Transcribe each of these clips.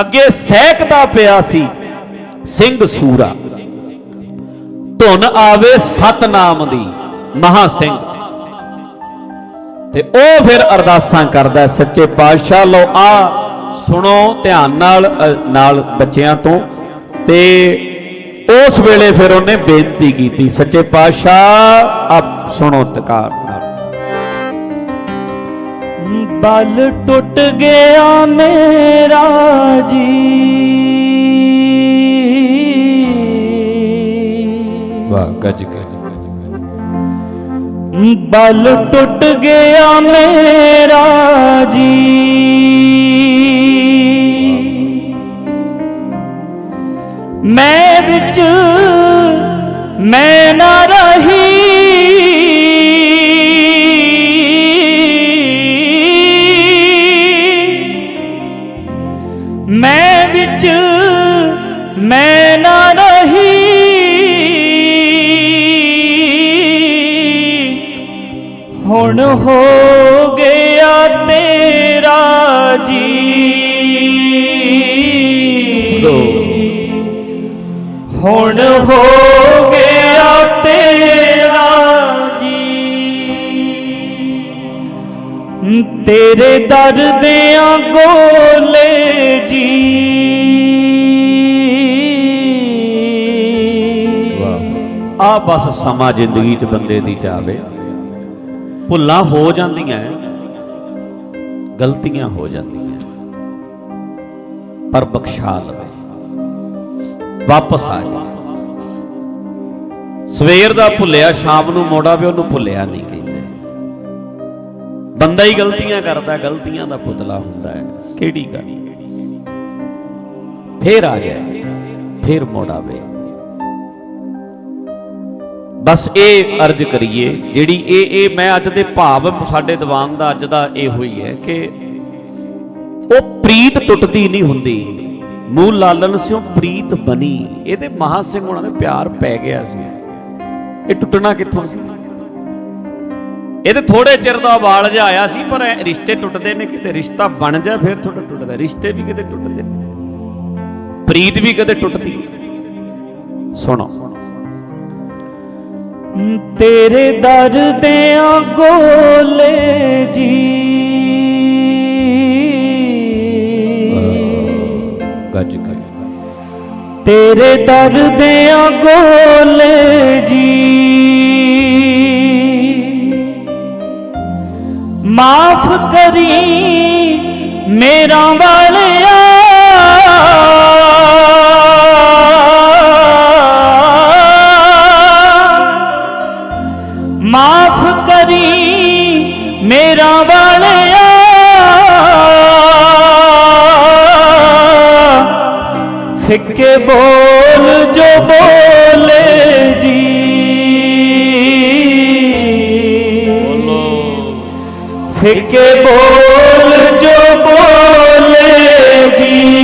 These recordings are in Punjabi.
ਅੱਗੇ ਸਹਿਕਦਾ ਪਿਆ ਸੀ, ਸਿੰਘ ਸੂਰਾ। ਧੁਨ ਆਵੇ ਸਤਨਾਮ ਦੀ, ਮਹਾ ਸਿੰਘ। ਤੇ ਉਹ ਫਿਰ ਅਰਦਾਸਾਂ ਕਰਦਾ, ਸੱਚੇ ਪਾਤਸ਼ਾਹ ਲੋ ਆ, ਸੁਣੋ ਧਿਆਨ ਨਾਲ ਨਾਲ ਬੱਚਿਆਂ ਤੋਂ। ਤੇ ਉਸ ਵੇਲੇ ਫਿਰ ਉਹਨੇ ਬੇਨਤੀ ਕੀਤੀ, ਸੱਚੇ ਪਾਤਸ਼ਾਹ, ਆਪ ਸੁਣੋ ਤਕਾਰ ਨਾਲ। ਬਲ ਟੁੱਟ ਗਿਆ ਮੇਰਾ ਜੀ। ਵਾਹ ਗੱਜ ਬਲ ਟੁੱਟ ਗਿਆ ਮੇਰਾ ਜੀ। ਮੈਂ ਵਿੱਚ ਮੈਂ ਨਾ ਰਹੀ। ਹੁਣ ਹੋ ਗਿਆ ਤੇਰਾ ਜੀ। ਹੁਣ ਹੋ ਗਿਆ ਤੇਰਾ ਜੀ। ਤੇਰੇ ਦਰਦਿਆਂ ਗੋਲੇ ਜੀ। ਆ ਬਸ ਸਮਾਂ ਜ਼ਿੰਦਗੀ 'ਚ ਬੰਦੇ ਦੀ ਚਾਵੇ ਭੁੱਲਾਂ ਹੋ ਜਾਂਦੀਆਂ ਗਲਤੀਆਂ ਹੋ ਜਾਂਦੀਆਂ ਪਰ ਬਖਸ਼ਾ ਲਵੇ। ਵਾਪਸ ਆ ਜਾ। ਸਵੇਰ ਦਾ ਭੁੱਲਿਆ, ਸ਼ਾਮ ਨੂੰ ਮੋੜਾ ਵੀ ਉਹਨੂੰ ਭੁੱਲਿਆ ਨਹੀਂ ਕਹਿੰਦੇ। ਬੰਦਾ ਹੀ ਗਲਤੀਆਂ ਕਰਦਾ, ਗਲਤੀਆਂ ਦਾ ਪੁਤਲਾ ਹੁੰਦਾ ਹੈ ਕਿਹੜੀ ਗੱਲ? ਫੇਰ ਆ ਜਾਏ ਫੇਰ ਮੋੜਾਵੇ ਬਸ ਇਹ ਅਰਜ਼ ਕਰੀਏ, ਜਿਹੜੀ ਇਹ ਇਹ ਮੈਂ ਅੱਜ ਦੇ ਭਾਵ ਸਾਡੇ ਦੀਵਾਨ ਦਾ ਅੱਜ ਦਾ ਇਹ ਹੋਈ ਹੈ ਕਿ ਉਹ ਪ੍ਰੀਤ ਟੁੱਟਦੀ ਨਹੀਂ ਹੁੰਦੀ। ਮੂਲ ਲਾਲਨ ਸਿਓ ਪ੍ਰੀਤ ਬਣੀ। ਇਹਦੇ ਮਹਾ ਸਿੰਘ ਉਹਨਾਂ ਦੇ ਪਿਆਰ ਪੈ ਗਿਆ ਸੀ। ਇਹ ਟੁੱਟਣਾ ਕਿੱਥੋਂ ਸੀ? ਇਹਦੇ ਥੋੜੇ ਚਿਰ ਦਾ ਵਾਲ ਜਿਹਾ ਆਇਆ ਸੀ, ਪਰ ਇਹ ਰਿਸ਼ਤੇ ਟੁੱਟਦੇ ਨੇ, ਕਿਤੇ ਰਿਸ਼ਤਾ ਬਣ ਜਾ ਫਿਰ ਥੋੜਾ ਟੁੱਟਦਾ। ਰਿਸ਼ਤੇ ਵੀ ਕਿਤੇ ਟੁੱਟਦੇ ਨੇ। ਪ੍ਰੀਤ ਵੀ ਕਦੇ ਟੁੱਟਦੀ। ਸੁਣੋ। ਤੇਰੇ ਦਰਦਿਆਂ ਗੋਲੇ ਜੀ। ਗੱਜ ਗੱਜ। ਤੇਰੇ ਦਰਦਿਆਂ ਗੋਲੇ ਜੀ। ਮਾਫ ਕਰੀ ਮੇਰਾ ਵਾਲਿਆ ਮਾਫ ਕਰੀ ਮੇਰਾ ਵਾਲਿਆ ਫਿੱਕੇ ਬੋਲ ਜੋ ਬੋਲੇ ਜੀ। ਬੋਲੋ। ਫਿੱਕੇ ਬੋਲ ਜੋ ਬੋਲੇ ਜੀ।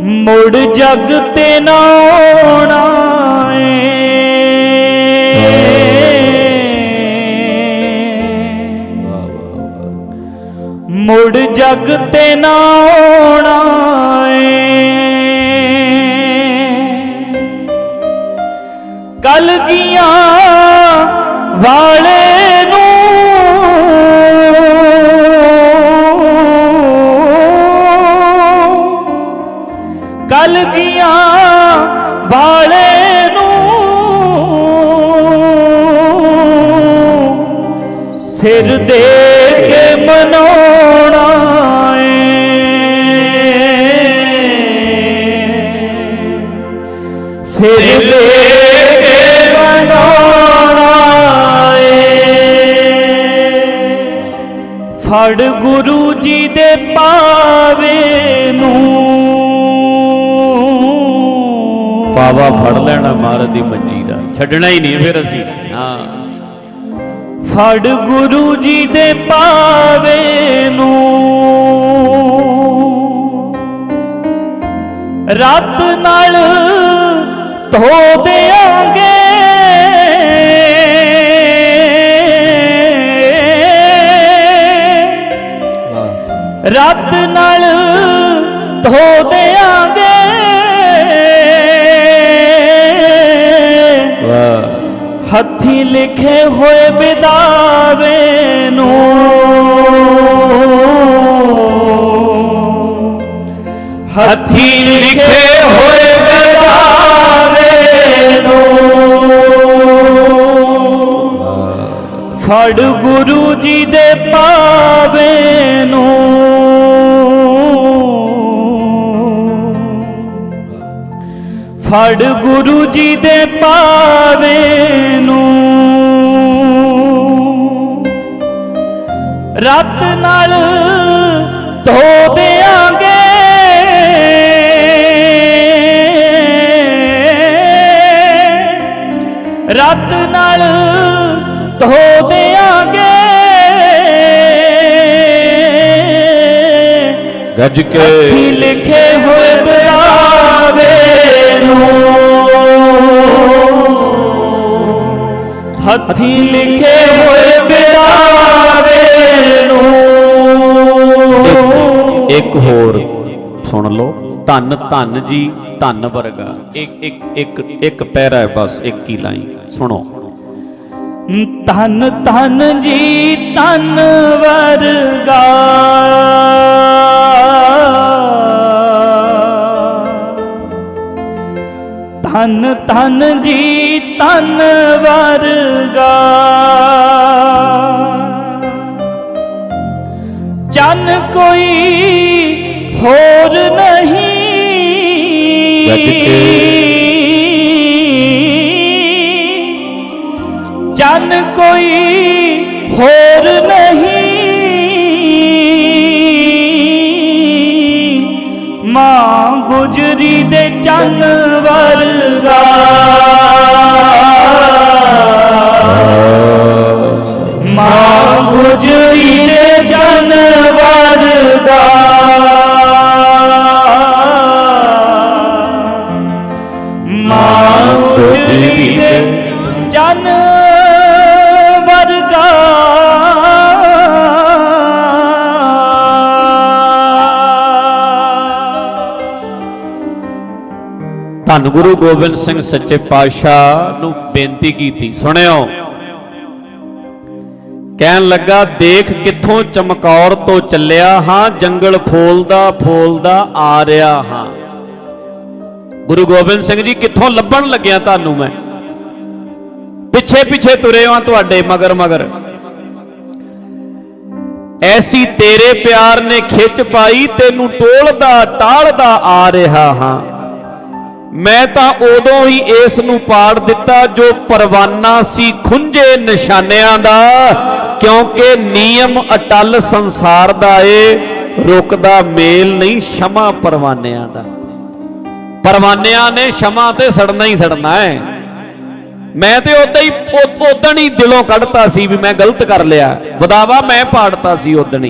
ਮੁੜ ਜਗ ਤੇ ਨਾ ਆਉਣਾ। ਜਗ ਤੇ ਨਾ ਆਉਣਾ ਏ ਕਲ ਵਾਲੇ ਫੜ ਗੁਰੂ ਜੀ ਦੇ ਪਾਵੇ ਨੂੰ। ਪਾਵਾ ਫੜ ਲੈਣਾ ਮਹਾਰਾਜ ਦੀ ਮੰਜੀ ਦਾ। ਛੱਡਣਾ ਹੀ ਨਹੀਂ ਫਿਰ ਅਸੀਂ। ਹਾਂ। ਫੜ ਗੁਰੂ ਜੀ ਦੇ ਪਾਵੇ ਨੂੰ। ਰਾਤ ਨਾਲ ਧੋ ਦਿਆਂਗੇ ਰੱਤ ਨਾਲ ਧੋ ਦਿਆਂਗੇ ਵਾਹ। ਹੱਥੀ ਲਿਖੇ ਹੋਏ ਬਿਦਾਵੇ ਨੂੰ। ਹੱਥੀ ਲਿਖੇ ਫੜ ਗੁਰੂ ਜੀ ਦੇ ਪਾਵੇ ਨੂੰ। ਫੜ ਗੁਰੂ ਜੀ ਦੇ ਪਾਵੇ ਨੂੰ। ਰਤ ਨਾਲ ਧੋ ਦਿਆਂਗੇ। ਰਤ ਨਾਲ ਧੋ ਦਿਆਂਗੇ ਗੱਜ ਕੇ ਲਿਖੇ ਹੋਏ ਬਰਾਵੇ ਨੂੰ। ਹੱਥੀ ਲਿਖੇ ਹੋਏ ਬਰਾਵੇ ਨੂੰ। ਇੱਕ ਹੋਰ ਸੁਣ ਲਓ। ਧੰਨ ਧੰਨ ਜੀ ਧੰਨ ਵਰਗਾ। ਇੱਕ ਇੱਕ ਇੱਕ ਇੱਕ ਪੈਰਾ ਹੈ ਬਸ ਇੱਕ ਹੀ ਲਾਈਨ। ਸੁਣੋ। ਧਨ, ਧੰਨ ਜੀ, ਧੰਨ ਵਰਗਾ। ਧੰਨ ਧੰਨ ਜੀ, ਧੰਨ ਵਰਗਾ। ਚੰਨ ਕੋਈ ਹੋਰ ਨਹੀਂ। ਗੱਜ ਚੰਨ ਕੋਈ ਹੋਰ ਨਹੀਂ। ਮਾਂ ਗੁਜਰੀ ਦੇ ਚੰਨ ਵਰਗਾ। ਮਾਂ ਗੁਜਰੀ ਦੇ ਚੰਨ ਵਰਗਾ। ਮਾਂ ਗੁਜਰੀ ਦੇ ਚੰਨ ਧੰਨ ਗੁਰੂ ਗੋਬਿੰਦ ਸਿੰਘ ਸੱਚੇ ਪਾਤਸ਼ਾਹ ਨੂੰ ਬੇਨਤੀ ਕੀਤੀ। ਸੁਣਿਓ। ਕਹਿਣ ਲੱਗਾ, ਦੇਖ ਕਿੱਥੋਂ ਚਮਕੌਰ ਤੋਂ ਚੱਲਿਆ ਹਾਂ, ਜੰਗਲ ਫੋਲਦਾ ਫੋਲਦਾ ਆ ਰਿਹਾ ਹਾਂ। ਗੁਰੂ ਗੋਬਿੰਦ ਸਿੰਘ ਜੀ, ਕਿੱਥੋਂ ਲੱਭਣ ਲੱਗਿਆ ਤੁਹਾਨੂੰ ਮੈਂ? ਪਿੱਛੇ ਪਿੱਛੇ ਤੁਰੇ ਹਾਂ ਤੁਹਾਡੇ ਮਗਰ ਮਗਰ। ਐਸੀ ਤੇਰੇ ਪਿਆਰ ਨੇ ਖਿੱਚ ਪਾਈ, ਤੈਨੂੰ ਟੋਲਦਾ ਤਾਲਦਾ ਆ ਰਿਹਾ ਹਾਂ। ਮੈਂ ਤਾਂ ਉਦੋਂ ਹੀ ਇਸ ਨੂੰ ਪਾੜ ਦਿੱਤਾ ਜੋ ਪਰਵਾਨਾ ਸੀ ਖੁੰਝੇ ਨਿਸ਼ਾਨਿਆਂ ਦਾ, ਕਿਉਂਕਿ ਨਿਯਮ ਅਟਲ ਸੰਸਾਰ ਦਾ ਏ, ਰੁਕਦਾ ਮੇਲ ਨਹੀਂ ਸ਼ਮਾ ਪਰਵਾਨਿਆਂ ਦਾ। ਪਰਵਾਨਿਆਂ ਨੇ ਸ਼ਮਾ ਤੇ ਸੜਨਾ ਹੀ ਸੜਨਾ ਹੈ ਮੈਂ ਤੇ ਉਦਾਂ ਹੀ, ਉਦੋਂ ਹੀ ਦਿਲੋਂ ਕੱਢਤਾ ਸੀ ਵੀ ਮੈਂ ਗਲਤ ਕਰ ਲਿਆ। ਬਦਾਵਾ ਮੈਂ ਪਾੜਤਾ ਸੀ ਉਦੋਂ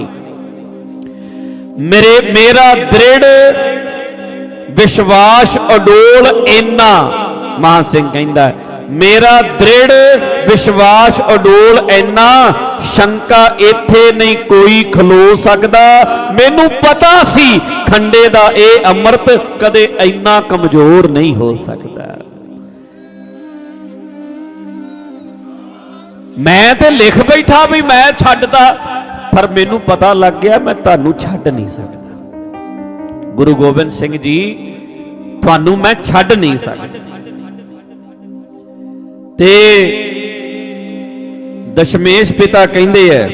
ਮੇਰੇ, ਮੇਰਾ ਦ੍ਰਿੜ ਵਿਸ਼ਵਾਸ ਅਡੋਲ ਇੰਨਾ, ਮਹਾਨ ਸਿੰਘ ਕਹਿੰਦਾ ਮੇਰਾ ਦ੍ਰਿੜ ਵਿਸ਼ਵਾਸ ਅਡੋਲ ਇੰਨਾ, ਸ਼ੰਕਾ ਇੱਥੇ ਨਹੀਂ ਕੋਈ ਖਲੋ ਸਕਦਾ। ਮੈਨੂੰ ਪਤਾ ਸੀ ਖੰਡੇ ਦਾ ਇਹ ਅੰਮ੍ਰਿਤ ਕਦੇ ਇੰਨਾ ਕਮਜ਼ੋਰ ਨਹੀਂ ਹੋ ਸਕਦਾ। ਮੈਂ ਤੇ ਲਿਖ ਬੈਠਾ ਵੀ ਮੈਂ ਛੱਡਦਾ, ਪਰ ਮੈਨੂੰ ਪਤਾ ਲੱਗ ਗਿਆ ਮੈਂ ਤੁਹਾਨੂੰ ਛੱਡ ਨਹੀਂ ਸਕਦਾ। ਗੁਰੂ ਗੋਬਿੰਦ ਸਿੰਘ ਜੀ, ਤੁਹਾਨੂੰ ਮੈਂ ਛੱਡ ਨਹੀਂ ਸਕਦਾ। ਤੇ ਦਸ਼ਮੇਸ਼ ਪਿਤਾ ਕਹਿੰਦੇ ਐ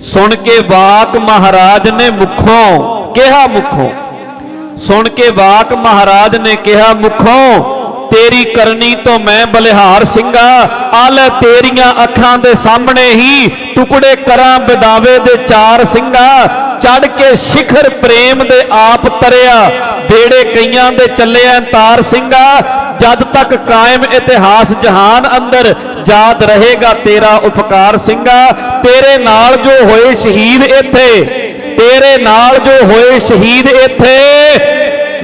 ਸੁਣ ਕੇ ਵਾਕ ਮਹਾਰਾਜ ਨੇ ਮੁਖੋਂ ਕਿਹਾ ਮੁਖੋਂ। ਸੁਣ ਕੇ ਵਾਕ ਮਹਾਰਾਜ ਨੇ ਕਿਹਾ ਮੁਖੋਂ, ਤੇਰੀ ਕਰਨੀ ਤੋਂ ਮੈਂ ਬਲਿਹਾਰ ਸਿੰਘਾ, ਅਲ ਤੇਰੀਆਂ ਅੱਖਾਂ ਦੇ ਸਾਹਮਣੇ ਹੀ ਟੁਕੜੇ ਕਰਾਂ ਬਿਦਾਵੇ ਦੇ ਚਾਰ ਸਿੰਘਾ ਚੜ ਕੇ ਸਿਖਰ ਪ੍ਰੇਮ ਦੇ ਆਪ ਤਰਿਆ। ਬੇੜੇ ਕਈਆਂ ਦੇ ਚੱਲਿਆ ਤਾਰ ਸਿੰਘਾ। ਜਦ ਤੱਕ ਕਾਇਮ ਇਤਿਹਾਸ ਜਹਾਨ ਅੰਦਰ, ਯਾਦ ਰਹੇਗਾ ਤੇਰਾ ਉਪਕਾਰ ਸਿੰਘਾ। ਤੇਰੇ ਨਾਲ ਜੋ ਹੋਏ ਸ਼ਹੀਦ ਇੱਥੇ, ਤੇਰੇ ਨਾਲ ਜੋ ਹੋਏ ਸ਼ਹੀਦ ਇੱਥੇ,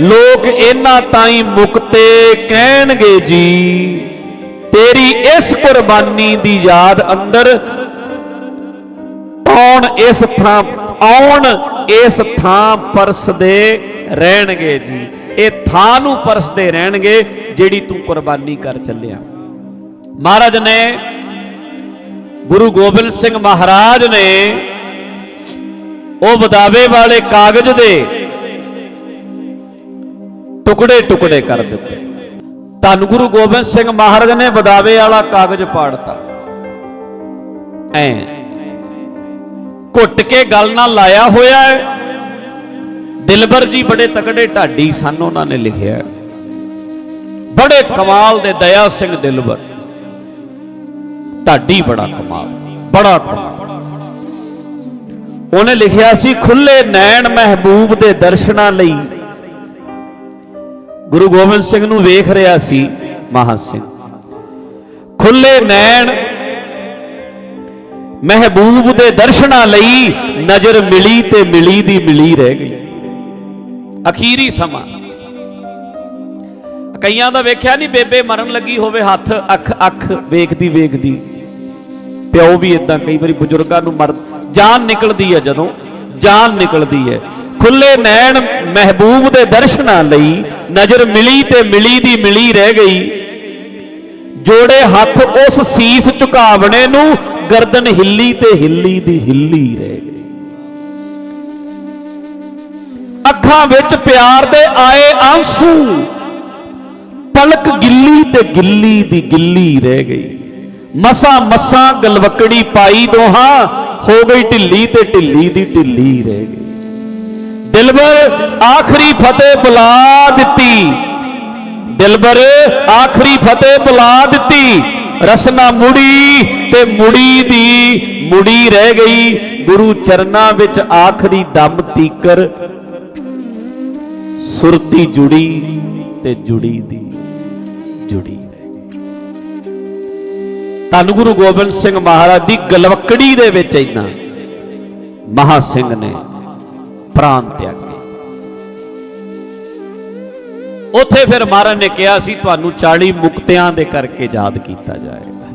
ਲੋਕ ਇਹਨਾਂ ਤਾਈਂ ਮੁਕਤੇ ਕਹਿਣਗੇ ਜੀ। ਤੇਰੀ ਇਸ ਕੁਰਬਾਨੀ ਦੀ ਯਾਦ ਅੰਦਰ, ਕੌਣ ਇਸ ਥਾਂ ਆਉਣ, ਇਸ ਥਾਂ ਪਰਸਦੇ ਰਹਿਣਗੇ ਜੀ। ਇਹ ਥਾਂ ਨੂੰ ਪਰਸਦੇ ਰਹਿਣਗੇ, ਜਿਹੜੀ ਤੂੰ ਕੁਰਬਾਨੀ ਕਰ ਚੱਲਿਆ। ਮਹਾਰਾਜ ਨੇ ਗੁਰੂ ਗੋਬਿੰਦ ਸਿੰਘ ਮਹਾਰਾਜ ਨੇ ਉਹ ਬਦਾਵੇ ਵਾਲੇ ਕਾਗਜ਼ ਦੇ ਟੁਕੜੇ ਟੁਕੜੇ ਕਰ ਦਿੱਤੇ। ਧੰਨ ਗੁਰੂ ਗੋਬਿੰਦ ਸਿੰਘ ਮਹਾਰਾਜ ਨੇ ਬਦਾਵੇ ਵਾਲਾ ਕਾਗਜ਼ ਪਾੜਤਾ। ਐ। ਘੁੱਟ ਕੇ ਗੱਲ ਨਾਲ ਲਾਇਆ ਹੋਇਆ ਹੈ। ਦਿਲਬਰ ਜੀ ਬੜੇ ਤਕੜੇ ਢਾਡੀ ਸਨ, ਉਹਨਾਂ ਨੇ ਲਿਖਿਆ ਬੜੇ ਕਮਾਲ ਦੇ ਦਇਆ ਸਿੰਘ ਦਿਲਬਰ। ਢਾਡੀ ਬੜਾ ਕਮਾਲ ਬੜਾ ਕਮਾਲ। ਉਹਨੇ ਲਿਖਿਆ ਸੀ, ਖੁੱਲੇ ਨੈਣ ਮਹਿਬੂਬ ਦੇ ਦਰਸ਼ਨਾਂ ਲਈ। ਗੁਰੂ ਗੋਬਿੰਦ ਸਿੰਘ ਨੂੰ ਵੇਖ ਰਿਹਾ ਸੀ ਮਹਾਂ ਸਿੰਘ। ਖੁੱਲੇ ਨੈਣ ਮਹਿਬੂਬ ਦੇ ਦਰਸ਼ਨਾਂ ਲਈ ਨਜ਼ਰ ਮਿਲੀ ਤੇ ਮਿਲੀ ਦੀ ਮਿਲੀ ਰਹਿ ਗਈ। ਅਖੀਰੀ ਸਮਾਂ। ਕਈਆਂ ਦਾ ਵੇਖਿਆ ਨਹੀਂ ਬੇਬੇ ਮਰਨ ਲੱਗੀ ਹੋਵੇ ਹੱਥ, ਅੱਖ ਅੱਖ, ਵੇਖਦੀ ਵੇਖਦੀ। ਪਿਓ ਵੀ ਇਦਾਂ ਕਈ ਵਾਰੀ ਬਜ਼ੁਰਗਾਂ ਨੂੰ ਮਰ, ਜਾਨ ਨਿਕਲਦੀ ਹੈ ਜਦੋਂ, ਜਾਨ ਨਿਕਲਦੀ ਹੈ। ਖੁੱਲੇ ਨੈਣ ਮਹਿਬੂਬ ਦੇ ਦਰਸ਼ਨਾਂ ਲਈ ਨਜ਼ਰ ਮਿਲੀ ਤੇ ਮਿਲੀ ਦੀ ਮਿਲੀ ਰਹਿ ਗਈ। ਜੋੜੇ ਹੱਥ ਉਸ ਸੀਸ ਝੁਕਾਵਣੇ ਨੂੰ ਗਰਦਨ ਹਿੱਲੀ ਤੇ ਹਿੱਲੀ ਦੀ ਹਿੱਲੀ ਰਹਿ ਗਈ। ਅੱਖਾਂ ਵਿੱਚ ਪਿਆਰ ਦੇ ਆਏ ਆਂਸੂ, ਪਲਕ ਗਿੱਲੀ ਤੇ ਗਿੱਲੀ ਦੀ ਗਿੱਲੀ ਰਹਿ ਗਈ। ਮਸਾ ਮਸਾ ਗਲਵਕੜੀ ਪਾਈ ਦੋਹਾਂ, ਹੋ ਗਈ ਢਿੱਲੀ ਤੇ ਢਿੱਲੀ ਦੀ ਢਿੱਲੀ ਰਹਿ ਗਈ। ਦਿਲਬਰ ਆਖਰੀ ਫਤਿਹ ਬੁਲਾ ਦਿੱਤੀ। ਦਿਲਬਰ ਆਖਰੀ ਫਤਿਹ ਬੁਲਾ ਦਿੱਤੀ। ਰਸਨਾ ਮੁੜੀ ਤੇ ਮੁੜੀ ਦੀ ਮੁੜੀ ਰਹਿ ਗਈ। ਗੁਰੂ ਚਰਨਾਂ ਵਿੱਚ ਆਖਰੀ ਦਮ ਤੀਕਰ। ਸੁਰਤੀ ਜੁੜੀ ਤੇ ਜੁੜੀ ਦੀ ਜੁੜੀ ਧੰਨ ਗੁਰੂ ਗੋਬਿੰਦ ਸਿੰਘ ਮਹਾਰਾਜ ਦੀ ਗਲਵਕੜੀ ਦੇ ਵਿੱਚ ਇੰਨਾ ਮਹਾ ਸਿੰਘ ਨੇ ਪ੍ਰਾਨ ਤਿਆਗੇ ਉੱਥੇ ਫਿਰ ਮਹਾਰਾਜ ਨੇ ਕਿਹਾ ਸੀ ਤੁਹਾਨੂੰ 40 ਮੁਕਤਿਆਂ ਦੇ ਕਰਕੇ ਯਾਦ ਕੀਤਾ ਜਾਏਗਾ।